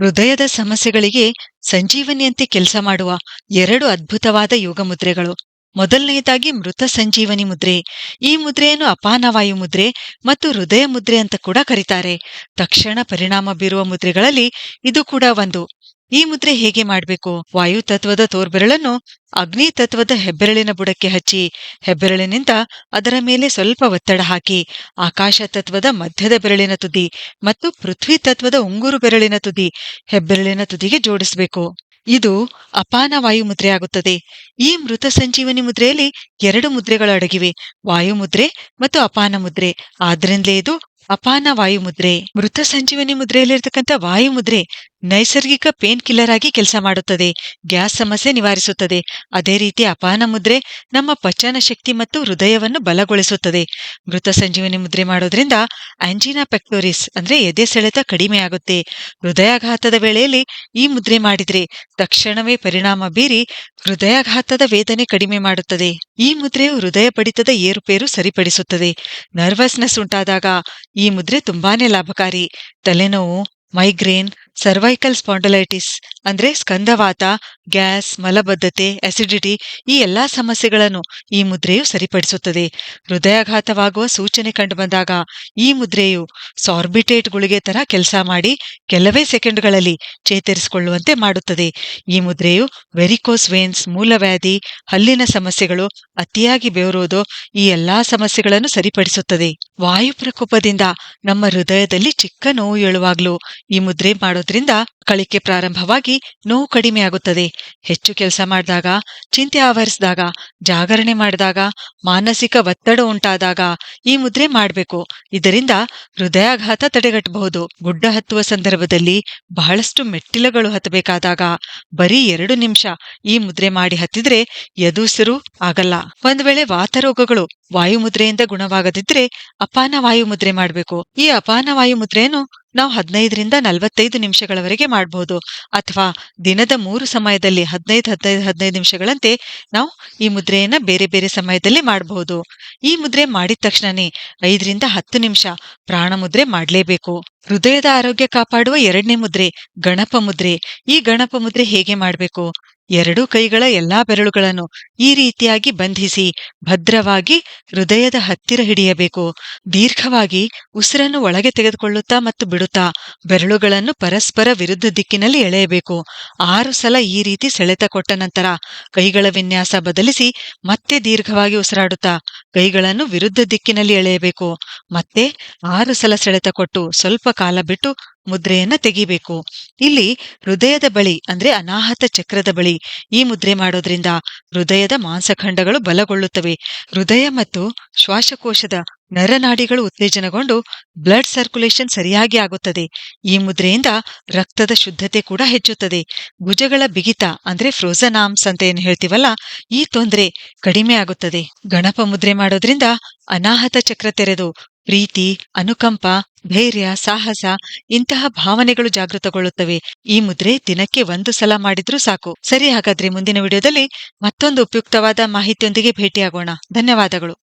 ಹೃದಯದ ಸಮಸ್ಯೆಗಳಿಗೆ ಸಂಜೀವನಿಯಂತೆ ಕೆಲಸ ಮಾಡುವ ಎರಡು ಅದ್ಭುತವಾದ ಯೋಗ ಮುದ್ರೆಗಳು. ಮೊದಲನೆಯದಾಗಿ ಮೃತ ಸಂಜೀವನಿ ಮುದ್ರೆ. ಈ ಮುದ್ರೆಯನ್ನು ಅಪಾನವಾಯು ಮುದ್ರೆ ಮತ್ತು ಹೃದಯ ಮುದ್ರೆ ಅಂತ ಕೂಡ ಕರೀತಾರೆ. ತಕ್ಷಣ ಪರಿಣಾಮ ಬೀರುವ ಮುದ್ರೆಗಳಲ್ಲಿ ಇದು ಕೂಡ ಒಂದು. ಈ ಮುದ್ರೆ ಹೇಗೆ ಮಾಡಬೇಕು? ವಾಯು ತತ್ವದ ತೋರ್ಬೆರಳನ್ನು ಅಗ್ನಿ ತತ್ವದ ಹೆಬ್ಬೆರಳಿನ ಬುಡಕ್ಕೆ ಹಚ್ಚಿ, ಹೆಬ್ಬೆರಳಿನಿಂದ ಅದರ ಮೇಲೆ ಸ್ವಲ್ಪ ಒತ್ತಡ ಹಾಕಿ, ಆಕಾಶ ತತ್ವದ ಮಧ್ಯದ ಬೆರಳಿನ ತುದಿ ಮತ್ತು ಪೃಥ್ವಿ ತತ್ವದ ಉಂಗುರು ಬೆರಳಿನ ತುದಿ ಹೆಬ್ಬೆರಳಿನ ತುದಿಗೆ ಜೋಡಿಸಬೇಕು. ಇದು ಅಪಾನ ವಾಯು ಮುದ್ರೆ ಆಗುತ್ತದೆ. ಈ ಮೃತ ಸಂಜೀವನಿ ಮುದ್ರೆಯಲ್ಲಿ ಎರಡು ಮುದ್ರೆಗಳು ಅಡಗಿವೆ, ವಾಯು ಮುದ್ರೆ ಮತ್ತು ಅಪಾನ ಮುದ್ರೆ. ಆದ್ರಿಂದಲೇ ಇದು ಅಪಾನ ವಾಯು ಮುದ್ರೆ. ಮೃತ ಸಂಜೀವನಿ ಮುದ್ರೆಯಲ್ಲಿರ್ತಕ್ಕಂಥ ವಾಯು ಮುದ್ರೆ ನೈಸರ್ಗಿಕ ಪೇನ್ ಕಿಲ್ಲರ್ ಆಗಿ ಕೆಲಸ ಮಾಡುತ್ತದೆ. ಗ್ಯಾಸ್ ಸಮಸ್ಯೆ ನಿವಾರಿಸುತ್ತದೆ. ಅದೇ ರೀತಿ ಅಪಾನ ಮುದ್ರೆ ನಮ್ಮ ಪಚನ ಶಕ್ತಿ ಮತ್ತು ಹೃದಯವನ್ನು ಬಲಗೊಳಿಸುತ್ತದೆ. ಮೃತ ಸಂಜೀವನಿ ಮುದ್ರೆ ಮಾಡೋದ್ರಿಂದ ಆಂಜಿನಾ ಪೆಕ್ಟೋರಿಸ್ ಅಂದ್ರೆ ಎದೆ ಸೆಳೆತ ಕಡಿಮೆ ಆಗುತ್ತೆ. ಹೃದಯಾಘಾತದ ವೇಳೆಯಲ್ಲಿ ಈ ಮುದ್ರೆ ಮಾಡಿದ್ರೆ ತಕ್ಷಣವೇ ಪರಿಣಾಮ ಬೀರಿ ಹೃದಯಾಘಾತದ ವೇದನೆ ಕಡಿಮೆ ಮಾಡುತ್ತದೆ. ಈ ಮುದ್ರೆಯು ಹೃದಯ ಬಡಿತದ ಏರುಪೇರು ಸರಿಪಡಿಸುತ್ತದೆ. ನರ್ವಸ್ನೆಸ್ ಉಂಟಾದಾಗ ಈ ಮುದ್ರೆ ತುಂಬಾನೇ ಲಾಭಕಾರಿ. ತಲೆನೋವು, ಮೈಗ್ರೇನ್ ಸರ್ವೈಕಲ್ ಸ್ಪಾಂಡಲೈಟಿಸ್ ಅಂದ್ರೆ ಸ್ಕಂದವಾತ, ಗ್ಯಾಸ್, ಮಲಬದ್ಧತೆ ಅಸಿಡಿಟಿ ಈ ಎಲ್ಲಾ ಸಮಸ್ಯೆಗಳನ್ನು ಈ ಮುದ್ರೆಯು ಸರಿಪಡಿಸುತ್ತದೆ. ಹೃದಯಾಘಾತವಾಗುವ ಸೂಚನೆ ಕಂಡುಬಂದಾಗ ಈ ಮುದ್ರೆಯು ಸಾರ್ಬಿಟೇಟ್ ಗುಳಿಗೆ ತರ ಕೆಲಸ ಮಾಡಿ ಕೆಲವೇ ಸೆಕೆಂಡ್ಗಳಲ್ಲಿ ಚೇತರಿಸಿಕೊಳ್ಳುವಂತೆ ಮಾಡುತ್ತದೆ. ಈ ಮುದ್ರೆಯು ವೆರಿಕೋಸ್ ವೇನ್ಸ್ ಮೂಲವ್ಯಾಧಿ, ಹಲ್ಲಿನ ಸಮಸ್ಯೆಗಳು ಅತಿಯಾಗಿ ಬೆವರೋದು ಈ ಎಲ್ಲಾ ಸಮಸ್ಯೆಗಳನ್ನು ಸರಿಪಡಿಸುತ್ತದೆ. ವಾಯು ಪ್ರಕೋಪದಿಂದ ನಮ್ಮ ಹೃದಯದಲ್ಲಿ ಚಿಕ್ಕ ನೋವು ಏಳುವಾಗ್ಲೂ ಈ ಮುದ್ರೆ ಮಾಡೋದ್ರಿಂದ ಕಳಿಕೆ ಪ್ರಾರಂಭವಾಗಿ ನೋವು ಕಡಿಮೆಯಾಗುತ್ತದೆ ಹೆಚ್ಚು ಕೆಲಸ ಮಾಡಿದಾಗ, ಚಿಂತೆ ಆವರಿಸಿದಾಗ, ಜಾಗರಣೆ ಮಾಡಿದಾಗ, ಮಾನಸಿಕ ಒತ್ತಡ ಉಂಟಾದಾಗ ಈ ಮುದ್ರೆ ಮಾಡಬೇಕು. ಇದರಿಂದ ಹೃದಯಾಘಾತ ತಡೆಗಟ್ಟಬಹುದು. ಗುಡ್ಡ ಹತ್ತುವ ಸಂದರ್ಭದಲ್ಲಿ ಬಹಳಷ್ಟು ಮೆಟ್ಟಿಲುಗಳು ಹತ್ತಬೇಕಾದಾಗ ಬರೀ ಎರಡು ನಿಮಿಷ ಈ ಮುದ್ರೆ ಮಾಡಿ ಹತ್ತಿದ್ರೆ ಎದುಸಿರು ಆಗಲ್ಲ. ಒಂದ್ ವೇಳೆ ವಾತರೋಗಗಳು ವಾಯುಮುದ್ರೆಯಿಂದ ಗುಣವಾಗದಿದ್ರೆ ಅಪಾನ ವಾಯುಮುದ್ರೆ ಮಾಡಬೇಕು. ಈ ಅಪಾನ ವಾಯು ಮುದ್ರೆಯನ್ನು ನಾವು ಹದಿನೈದರಿಂದ ನಲವತ್ತೈದು ನಿಮಿಷಗಳವರೆಗೆ ಮಾಡಬಹುದು ಅಥವಾ ದಿನದ ಮೂರು ಸಮಯದಲ್ಲಿ ಹದಿನೈದು ಹದಿನೈದು ಹದಿನೈದು ನಿಮಿಷಗಳಂತೆ ನಾವು ಈ ಮುದ್ರೆಯನ್ನು ಬೇರೆ ಬೇರೆ ಸಮಯದಲ್ಲಿ ಮಾಡಬಹುದು ಈ ಮುದ್ರೆ ಮಾಡಿದ ತಕ್ಷಣನೇ ಐದರಿಂದ ಹತ್ತು ನಿಮಿಷ ಪ್ರಾಣ ಮುದ್ರೆ ಮಾಡಲೇಬೇಕು. ಹೃದಯದ ಆರೋಗ್ಯ ಕಾಪಾಡುವ ಎರಡನೇ ಮುದ್ರೆ ಗಣಪ ಮುದ್ರೆ. ಈ ಗಣಪ ಮುದ್ರೆ ಹೇಗೆ ಮಾಡಬೇಕು? ಎರಡೂ ಕೈಗಳ ಎಲ್ಲಾ ಬೆರಳುಗಳನ್ನು ಈ ರೀತಿಯಾಗಿ ಬಂಧಿಸಿ ಭದ್ರವಾಗಿ ಹೃದಯದ ಹತ್ತಿರ ಹಿಡಿಯಬೇಕು. ದೀರ್ಘವಾಗಿ ಉಸಿರನ್ನು ಒಳಗೆ ತೆಗೆದುಕೊಳ್ಳುತ್ತಾ ಮತ್ತು ಬಿಡುತ್ತಾ ಬೆರಳುಗಳನ್ನು ಪರಸ್ಪರ ವಿರುದ್ಧ ದಿಕ್ಕಿನಲ್ಲಿ ಎಳೆಯಬೇಕು. ಆರು ಸಲ ಈ ರೀತಿ ಸೆಳೆತ ಕೊಟ್ಟ ನಂತರ ಕೈಗಳ ವಿನ್ಯಾಸ ಬದಲಿಸಿ ಮತ್ತೆ ದೀರ್ಘವಾಗಿ ಉಸಿರಾಡುತ್ತಾ ಕೈಗಳನ್ನು ವಿರುದ್ಧ ದಿಕ್ಕಿನಲ್ಲಿ ಎಳೆಯಬೇಕು. ಮತ್ತೆ ಆರು ಸಲ ಸೆಳೆತ ಕೊಟ್ಟು ಸ್ವಲ್ಪ ಕಾಲ ಬಿಟ್ಟು ಮುದ್ರೆಯನ್ನ ತೆಗಿಬೇಕು. ಇಲ್ಲಿ ಹೃದಯದ ಬಳಿ ಅಂದ್ರೆ ಅನಾಹತ ಚಕ್ರದ ಬಳಿ ಈ ಮುದ್ರೆ ಮಾಡೋದ್ರಿಂದ ಹೃದಯದ ಮಾಂಸಖಂಡಗಳು ಬಲಗೊಳ್ಳುತ್ತವೆ. ಹೃದಯ ಮತ್ತು ಶ್ವಾಸಕೋಶದ ನರನಾಡಿಗಳು ಉತ್ತೇಜನಗೊಂಡು ಬ್ಲಡ್ ಸರ್ಕ್ಯುಲೇಷನ್ ಸರಿಯಾಗಿ ಆಗುತ್ತದೆ. ಈ ಮುದ್ರೆಯಿಂದ ರಕ್ತದ ಶುದ್ಧತೆ ಕೂಡ ಹೆಚ್ಚುತ್ತದೆ. ಭುಜಗಳ ಬಿಗಿತ ಅಂದ್ರೆ ಫ್ರೋಸನ್ ಆರ್ಮ್ಸ್ ಅಂತ ಏನು ಹೇಳ್ತೀವಲ್ಲ, ಈ ತೊಂದರೆ ಕಡಿಮೆ ಆಗುತ್ತದೆ. ಗಣಪ ಮುದ್ರೆ ಮಾಡೋದ್ರಿಂದ ಅನಾಹತ ಚಕ್ರ ತೆರೆದು ಪ್ರೀತಿ, ಅನುಕಂಪ, ಧೈರ್ಯ, ಸಾಹಸ ಇಂತಹ ಭಾವನೆಗಳು ಜಾಗೃತಗೊಳ್ಳುತ್ತವೆ. ಈ ಮುದ್ರೆ ದಿನಕ್ಕೆ ಒಂದು ಸಲ ಮಾಡಿದ್ರೂ ಸಾಕು. ಸರಿ ಹಾಗಾದ್ರೆ ಮುಂದಿನ ವಿಡಿಯೋದಲ್ಲಿ ಮತ್ತೊಂದು ಉಪಯುಕ್ತವಾದ ಮಾಹಿತಿಯೊಂದಿಗೆ ಭೇಟಿಯಾಗೋಣ. ಧನ್ಯವಾದಗಳು.